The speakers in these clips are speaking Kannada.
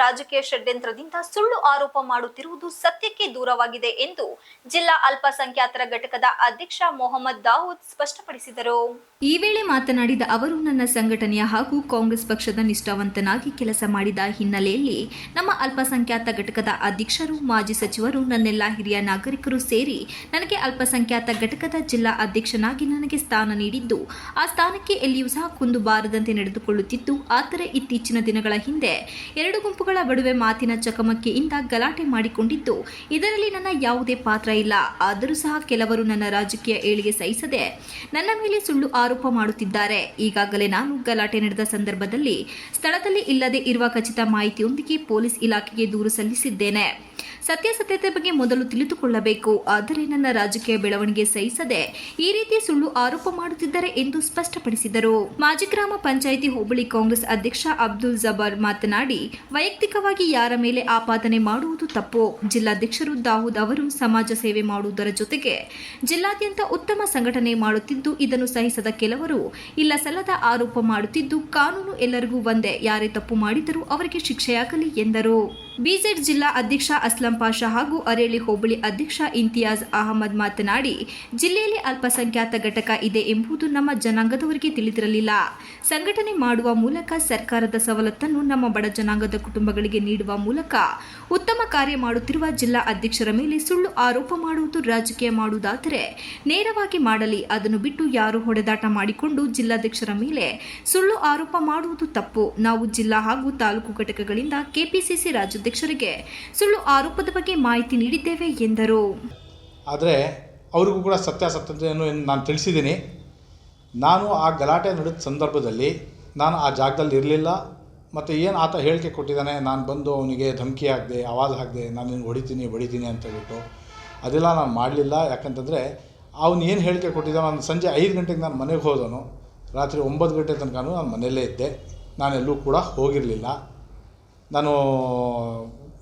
ರಾಜಕೀಯ ಷಡ್ಯಂತ್ರದಿಂದ ಸುಳ್ಳು ಆರೋಪ ಮಾಡುತ್ತಿರುವುದು ಸತ್ಯಕ್ಕೆ ದೂರವಾಗಿದೆ ಎಂದು ಜಿಲ್ಲಾ ಅಲ್ಪಸಂಖ್ಯಾತರ ಘಟಕದ ಅಧ್ಯಕ್ಷ ಮೊಹಮ್ಮದ್ ದಾವೂದ್ ಸ್ಪಷ್ಟಪಡಿಸಿದರು. ಈ ವೇಳೆ ಮಾತನಾಡಿದ ಅವರು, ನನ್ನ ಸಂಘಟನೆಯ ಹಾಗೂ ಕಾಂಗ್ರೆಸ್ ಪಕ್ಷದ ನಿಷ್ಠಾವಂತನಾಗಿ ಕೆಲಸ ಮಾಡಿದ ಹಿನ್ನೆಲೆಯಲ್ಲಿ ನಮ್ಮ ಅಲ್ಪಸಂಖ್ಯಾತ ಘಟಕದ ಅಧ್ಯಕ್ಷರು, ಮಾಜಿ ಸಚಿವರು, ನನ್ನೆಲ್ಲ ಹಿರಿಯ ನಾಗರಿಕರು ಸೇರಿ ನನಗೆ ಅಲ್ಪಸಂಖ್ಯಾತ ಘಟಕದ ಜಿಲ್ಲಾ ಅಧ್ಯಕ್ಷನಾಗಿ ನನಗೆ ಸ್ಥಾನ ನೀಡಿದ್ದು, ಆ ಸ್ಥಾನಕ್ಕೆ ಎಲ್ಲಿಯೂ ಸಹ ಕುಂದು ಬಾರದಂತೆ ನಡೆದುಕೊಳ್ಳುತ್ತಿದ್ದು ಆದರೆ ಇತ್ತೀಚಿನ ದಿನಗಳ ಹಿಂದೆ ಎರಡು ಗುಂಪುಗಳ ನಡುವೆ ಮಾತಿನ ಚಕಮಕಿಯಿಂದ ಗಲಾಟೆ ಮಾಡಿಕೊಂಡಿದ್ದು. ಇದರಲ್ಲಿ ನನ್ನ ಯಾವುದೇ ಪಾತ್ರ ಇಲ್ಲ. ಆದರೂ ಸಹ ಕೆಲವರು ನನ್ನ ರಾಜಕೀಯ ಏಳಿಗೆ ಸಹಿಸದೆ ನನ್ನ ಮೇಲೆ ಸುಳ್ಳು ಆರೋಪ ಮಾಡುತ್ತಿದ್ದಾರೆ. ಈಗಾಗಲೇ ನಾನು ಗಲಾಟೆ ನಡೆದ ಸಂದರ್ಭದಲ್ಲಿ ಸ್ಥಳದಲ್ಲಿ ಇಲ್ಲದೆ ಇರುವ ಖಚಿತ ಮಾಹಿತಿಯೊಂದಿಗೆ ಪೊಲೀಸ್ ಇಲಾಖೆಗೆ ದೂರು ಸಲ್ಲಿಸಿದ್ದೇನೆ. ಸತ್ಯಾಸತ್ಯತೆ ಬಗ್ಗೆ ಮೊದಲು ತಿಳಿದುಕೊಳ್ಳಬೇಕು. ಆದರೆ ನನ್ನ ರಾಜಕೀಯ ಬೆಳವಣಿಗೆ ಸಹಿಸದೆ ಈ ರೀತಿ ಸುಳ್ಳು ಆರೋಪ ಮಾಡುತ್ತಿದ್ದಾರೆ ಎಂದು ಸ್ಪಷ್ಟಪಡಿಸಿದರು. ಮಾಜಿ ಗ್ರಾಮ ಪಂಚಾಯಿತಿ ಹೋಬಳಿ ಕಾಂಗ್ರೆಸ್ ಅಧ್ಯಕ್ಷ ಅಬ್ದುಲ್ ಜಬಾರ್ ಮಾತನಾಡಿ, ವೈಯಕ್ತಿಕವಾಗಿ ಯಾರ ಮೇಲೆ ಆಪಾದನೆ ಮಾಡುವುದು ತಪ್ಪು. ಜಿಲ್ಲಾಧ್ಯಕ್ಷರು ದಾವೂದ್ ಅವರು ಸಮಾಜ ಸೇವೆ ಮಾಡುವುದರ ಜೊತೆಗೆ ಜಿಲ್ಲಾದ್ಯಂತ ಉತ್ತಮ ಸಂಘಟನೆ ಮಾಡುತ್ತಿದ್ದು, ಇದನ್ನು ಸಹಿಸದ ಕೆಲವರು ಇಲ್ಲ ಸಲ್ಲದ ಆರೋಪ ಮಾಡುತ್ತಿದ್ದು, ಕಾನೂನು ಎಲ್ಲರಿಗೂ ಒಂದೇ. ಯಾರೇ ತಪ್ಪು ಮಾಡಿದರೂ ಅವರಿಗೆ ಶಿಕ್ಷೆಯಾಗಲಿ ಎಂದರು. ಬಿಜೆಡ್ ಜಿಲ್ಲಾ ಅಧ್ಯಕ್ಷ ಅಸ್ಲಂ ಪಾಷಾ ಹಾಗೂ ಅರೇಲಿ ಹೋಬಳಿ ಅಧ್ಯಕ್ಷ ಇಂತಿಯಾಜ್ ಅಹಮದ್ ಮಾತನಾಡಿ, ಜಿಲ್ಲೆಯಲ್ಲಿ ಅಲ್ಪಸಂಖ್ಯಾತ ಘಟಕ ಇದೆ ಎಂಬುದು ನಮ್ಮ ಜನಾಂಗದವರಿಗೆ ತಿಳಿದಿರಲಿಲ್ಲ. ಸಂಘಟನೆ ಮಾಡುವ ಮೂಲಕ ಸರ್ಕಾರದ ಸವಲತ್ತನ್ನು ನಮ್ಮ ಬಡ ಜನಾಂಗದ ಕುಟುಂಬಗಳಿಗೆ ನೀಡುವ ಮೂಲಕ ಉತ್ತಮ ಕಾರ್ಯ ಮಾಡುತ್ತಿರುವ ಜಿಲ್ಲಾ ಅಧ್ಯಕ್ಷರ ಮೇಲೆ ಸುಳ್ಳು ಆರೋಪ ಮಾಡುವುದು ರಾಜಕೀಯ ಮಾಡುವುದಾದರೆ ನೇರವಾಗಿ ಮಾಡಲಿ, ಅದನ್ನು ಬಿಟ್ಟು ಯಾರು ಹೊಡೆದಾಟ ಮಾಡಿಕೊಂಡು ಜಿಲ್ಲಾಧ್ಯಕ್ಷರ ಮೇಲೆ ಸುಳ್ಳು ಆರೋಪ ಮಾಡುವುದು ತಪ್ಪು. ನಾವು ಜಿಲ್ಲಾ ಹಾಗೂ ತಾಲೂಕು ಘಟಕಗಳಿಂದ ಕೆಪಿಸಿಸಿ ರಾಜ್ಯಾಧ್ಯಕ್ಷರಿಗೆ ಸುಳ್ಳು ಆರೋಪದ ಬಗ್ಗೆ ಮಾಹಿತಿ ನೀಡಿದ್ದೇವೆ ಎಂದರು. ಆದರೆ ಅವರಿಗೂ ಕೂಡ ಸತ್ಯಾಸತ್ಯತೆಯನ್ನು ನಾನು ತಿಳಿಸಿದ್ದೀನಿ. ನಾನು ಆ ಗಲಾಟೆ ನಡೆದ ಸಂದರ್ಭದಲ್ಲಿ ನಾನು ಆ ಜಾಗದಲ್ಲಿ ಇರಲಿಲ್ಲ. ಮತ್ತು ಏನು ಆತ ಹೇಳಿಕೆ ಕೊಟ್ಟಿದ್ದಾನೆ? ನಾನು ಬಂದು ಅವನಿಗೆ ಧಮಕಿ ಹಾಕಿದೆ, ಆವಾಜ್ ಹಾಕಿದೆ, ನಾನು ನಿನ್ಗೆ ಹೊಡಿತೀನಿ ಹೊಡಿತೀನಿ ಅಂತ ಹೇಳ್ಬಿಟ್ಟು ಅದೆಲ್ಲ ನಾನು ಮಾಡಲಿಲ್ಲ. ಯಾಕಂತಂದರೆ ಅವನು ಏನು ಹೇಳಿಕೆ ಕೊಟ್ಟಿದ್ದ ನಾನು ಸಂಜೆ ಐದು ಗಂಟೆಗೆ ನಾನು ಮನೆಗೆ ಹೋದನು. ರಾತ್ರಿ ಒಂಬತ್ತು ಗಂಟೆ ತನಕ ನಾನು ಮನೆಯಲ್ಲೇ ಇದ್ದೆ. ನಾನೆಲ್ಲೂ ಕೂಡ ಹೋಗಿರಲಿಲ್ಲ. ನಾನು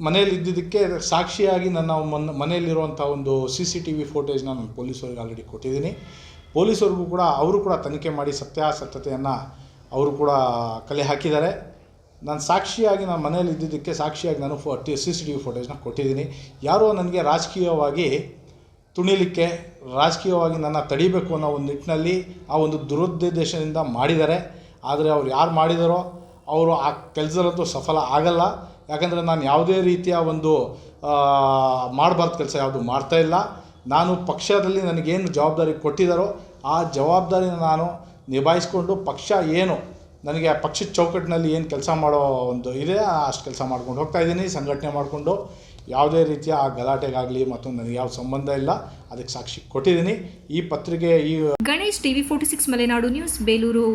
ಮನೇಲಿ ಇದ್ದಿದ್ದಕ್ಕೆ ಸಾಕ್ಷಿಯಾಗಿ ನನ್ನ ಮನ್, ಮನೆಯಲ್ಲಿರುವಂಥ ಒಂದು ಸಿ ಸಿ ಟಿ ವಿ ಫೋಟೇಜ್ನ ನಾನು ಪೊಲೀಸವ್ರಿಗೆ ಆಲ್ರೆಡಿ ಕೊಟ್ಟಿದ್ದೀನಿ. ಪೊಲೀಸವ್ರಿಗೂ ಕೂಡ ಅವರು ಕೂಡ ತನಿಖೆ ಮಾಡಿ ಸತ್ಯಾಸತ್ಯತೆಯನ್ನು ಅವರು ಕೂಡ ಕಲೆ ಹಾಕಿದ್ದಾರೆ. ನಾನು ಸಾಕ್ಷಿಯಾಗಿ ನಾನು ಮನೇಲಿ ಇದ್ದಿದ್ದಕ್ಕೆ ಸಾಕ್ಷಿಯಾಗಿ ನಾನು ಫೋ, ಟಿ, ಸಿ ಸಿ ಟಿ ವಿ ಫೋಟೇಜ್ನ ಕೊಟ್ಟಿದ್ದೀನಿ. ಯಾರೋ ನನಗೆ ರಾಜಕೀಯವಾಗಿ ತುಣಿಲಿಕ್ಕೆ, ರಾಜಕೀಯವಾಗಿ ನನ್ನ ತಡಿಬೇಕು ಅನ್ನೋ ಒಂದು ನಿಟ್ಟಿನಲ್ಲಿ ಆ ಒಂದು ದುರುದ್ದೇಶದಿಂದ ಮಾಡಿದ್ದಾರೆ. ಆದರೆ ಅವ್ರು ಯಾರು ಮಾಡಿದಾರೋ ಅವರು ಆ ಕೆಲಸದಲ್ಲಂತೂ ಸಫಲ ಆಗಲ್ಲ. ಯಾಕಂದರೆ ನಾನು ಯಾವುದೇ ರೀತಿಯ ಒಂದು ಮಾಡಬಾರ್ದು ಕೆಲಸ ಯಾವುದು ಮಾಡ್ತಾ ಇಲ್ಲ. ನಾನು ಪಕ್ಷದಲ್ಲಿ ನನಗೇನು ಜವಾಬ್ದಾರಿ ಕೊಟ್ಟಿದ್ದಾರೋ ಆ ಜವಾಬ್ದಾರಿನ ನಾನು ನಿಭಾಯಿಸ್ಕೊಂಡು ಪಕ್ಷ ಏನು, ನನಗೆ ಆ ಪಕ್ಷದ ಚೌಕಟ್ಟಿನಲ್ಲಿ ಏನು ಕೆಲಸ ಮಾಡೋ ಒಂದು ಇದೆ, ಅಷ್ಟು ಕೆಲಸ ಮಾಡ್ಕೊಂಡು ಹೋಗ್ತಾ ಇದ್ದೀನಿ. ಸಂಘಟನೆ ಮಾಡಿಕೊಂಡು ಯಾವುದೇ ರೀತಿಯ ಆ ಗಲಾಟೆಗಾಗಲಿ ಮತ್ತು ನನಗೆ ಯಾವ ಸಂಬಂಧ ಇಲ್ಲ, ಅದಕ್ಕೆ ಸಾಕ್ಷಿ ಕೊಟ್ಟಿದ್ದೀನಿ. ಈ ಪತ್ರಿಕೆ ಈ Ganesh TV forty six Malenadu news, Belur.